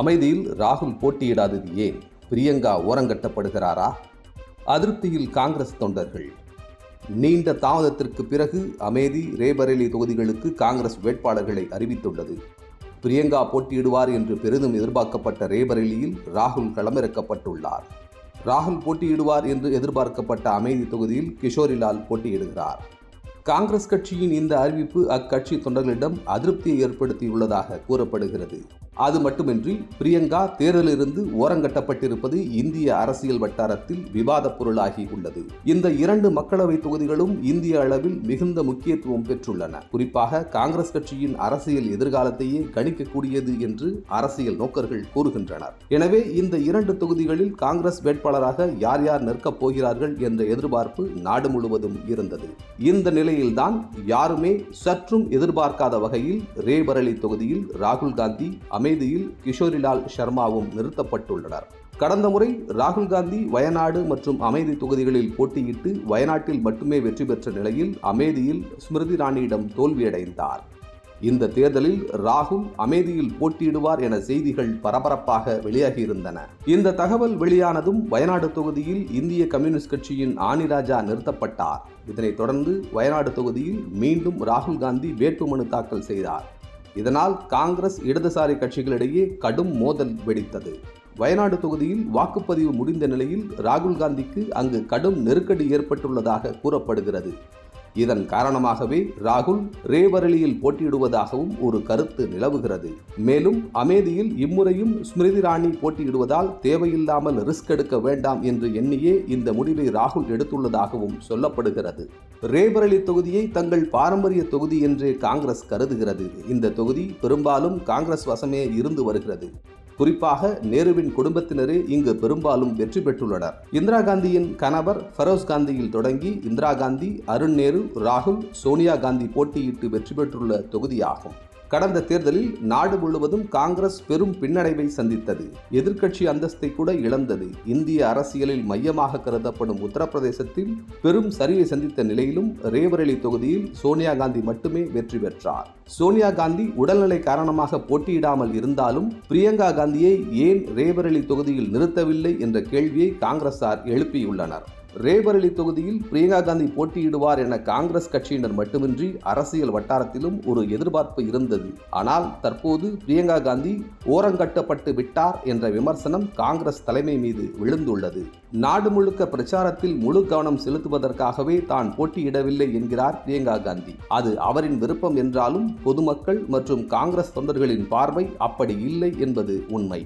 அமைதியில் ராகுல் போட்டியிடாதது ஏன்? பிரியங்கா ஓரங்கட்டப்படுகிறாரா? அதிருப்தியில் காங்கிரஸ் தொண்டர்கள். நீண்ட தாமதத்திற்கு பிறகு அமேதி ரேபரேலி தொகுதிகளுக்கு காங்கிரஸ் வேட்பாளர்களை அறிவித்துள்ளது. பிரியங்கா போட்டியிடுவார் என்று பெரிதும் எதிர்பார்க்கப்பட்ட ரேபரேலியில் ராகுல் களமிறக்கப்பட்டுள்ளார். ராகுல் போட்டியிடுவார் என்று எதிர்பார்க்கப்பட்ட அமேதி தொகுதியில் கிஷோரிலால் போட்டியிடுகிறார். காங்கிரஸ் கட்சியின் இந்த அறிவிப்பு அக்கட்சி தொண்டர்களிடம் அதிருப்தியை ஏற்படுத்தியுள்ளதாக கூறப்படுகிறது. அது மட்டுமின்றி பிரியங்கா தேர்தலிலிருந்து ஓரங்கட்டப்பட்டிருப்பது இந்திய அரசியல் வட்டாரத்தில் விவாத பொருளாகி உள்ளது. இந்த இரண்டு மக்களவை தொகுதிகளும் இந்திய அளவில் மிகுந்த முக்கியத்துவம் பெற்றுள்ளன. குறிப்பாக காங்கிரஸ் கட்சியின் அரசியல் எதிர்காலத்தையே கணிக்கக்கூடியது என்று அரசியல் நோக்கர்கள் கூறுகின்றனர். எனவே இந்த இரண்டு தொகுதிகளில் காங்கிரஸ் வேட்பாளராக யார் யார் நிற்கப் போகிறார்கள் என்ற எதிர்பார்ப்பு நாடு முழுவதும் இருந்தது. இந்த நிலையில்தான் யாருமே சற்றும் எதிர்பார்க்காத வகையில் ரேபரலி தொகுதியில் ராகுல் காந்தி அமேதியில் கிஷோரிலால் சர்மாவும் நிறுத்தப்பட்டுள்ளனர். கடந்த முறை ராகுல் காந்தி வயநாடு மற்றும் அமேதி தொகுதிகளில் போட்டியிட்டு வயநாட்டில் மட்டுமே வெற்றி பெற்ற நிலையில் அமேதியில் ஸ்மிருதி ராணியிடம் தோல்வியடைந்தார். இந்த தேர்தலில் ராகுல் அமேதியில் போட்டியிடுவார் என செய்திகள் பரபரப்பாக வெளியாகியிருந்தன. இந்த தகவல் வெளியானதும் வயநாடு தொகுதியில் இந்திய கம்யூனிஸ்ட் கட்சியின் ஆனிராஜா நிறுத்தப்பட்டார். இதனைத் தொடர்ந்து வயநாடு தொகுதியில் மீண்டும் ராகுல் காந்தி வேட்புமனு தாக்கல் செய்தார். இதனால் காங்கிரஸ் இடதுசாரி கட்சிகளிடையே கடும் மோதல் வெடித்தது. வயநாடு தொகுதியில் வாக்குப்பதிவு முடிந்த நிலையில் ராகுல் காந்திக்கு அங்கு கடும் நெருக்கடி ஏற்பட்டுள்ளதாக கூறப்படுகிறது. இதன் காரணமாகவே ராகுல் ரேபரலியில் போட்டியிடுவதாகவும் ஒரு கருத்து நிலவுகிறது. மேலும் அமேதியில் இம்முறையும் ஸ்மிருதி இராணி போட்டியிடுவதால் தேவையில்லாமல் ரிஸ்க் எடுக்க வேண்டாம் என்று எண்ணியே இந்த முடிவை ராகுல் எடுத்துள்ளதாகவும் சொல்லப்படுகிறது. ரேபரலி தொகுதியை தங்கள் பாரம்பரிய தொகுதி என்றே காங்கிரஸ் கருதுகிறது. இந்த தொகுதி பெரும்பாலும் காங்கிரஸ் வசமே இருந்து வருகிறது. குறிப்பாக நேருவின் குடும்பத்தினரே இங்கு பெரும்பாலும் வெற்றி பெற்றுள்ளனர். இந்திரா காந்தியின் கணவர் ஃபரோஸ் காந்தியில் தொடங்கி இந்திரா காந்தி அருண் நேரு ராகுல் சோனியா காந்தி போட்டியிட்டு வெற்றி பெற்றுள்ள தொகுதியாகும். கடந்த தேர்தலில் நாடு முழுவதும் காங்கிரஸ் பெரும் பின்னடைவை சந்தித்தது. எதிர்க்கட்சி அந்தஸ்தை கூட இழந்தது. இந்திய அரசியலில் மையமாக கருதப்படும் உத்தரப்பிரதேசத்தில் பெரும் சரிவை சந்தித்த நிலையிலும் ரேபரேலி தொகுதியில் சோனியா காந்தி மட்டுமே வெற்றி பெற்றார். சோனியா காந்தி உடல்நிலை காரணமாக போட்டியிடாமல் இருந்தாலும் பிரியங்கா காந்தியை ஏன் ரேபரேலி தொகுதியில் நிறுத்தவில்லை என்ற கேள்வியை காங்கிரசார் எழுப்பியுள்ளனர். ரேபரலி தொகுதியில் பிரியங்கா காந்தி போட்டியிடுவார் என காங்கிரஸ் கட்சியினர் மட்டுமின்றி அரசியல் வட்டாரத்திலும் ஒரு எதிர்பார்ப்பு இருந்தது. ஆனால் தற்போது பிரியங்கா காந்தி ஓரங்கட்டப்பட்டு விட்டார் என்ற விமர்சனம் காங்கிரஸ் தலைமை மீது விழுந்துள்ளது. நாடு முழுக்க பிரச்சாரத்தில் முழு கவனம் செலுத்துவதற்காகவே தான் போட்டியிடவில்லை என்கிறார் பிரியங்கா காந்தி. அது அவரின் விருப்பம் என்றாலும் பொதுமக்கள் மற்றும் காங்கிரஸ் தொண்டர்களின் பார்வை அப்படி இல்லை என்பது உண்மை.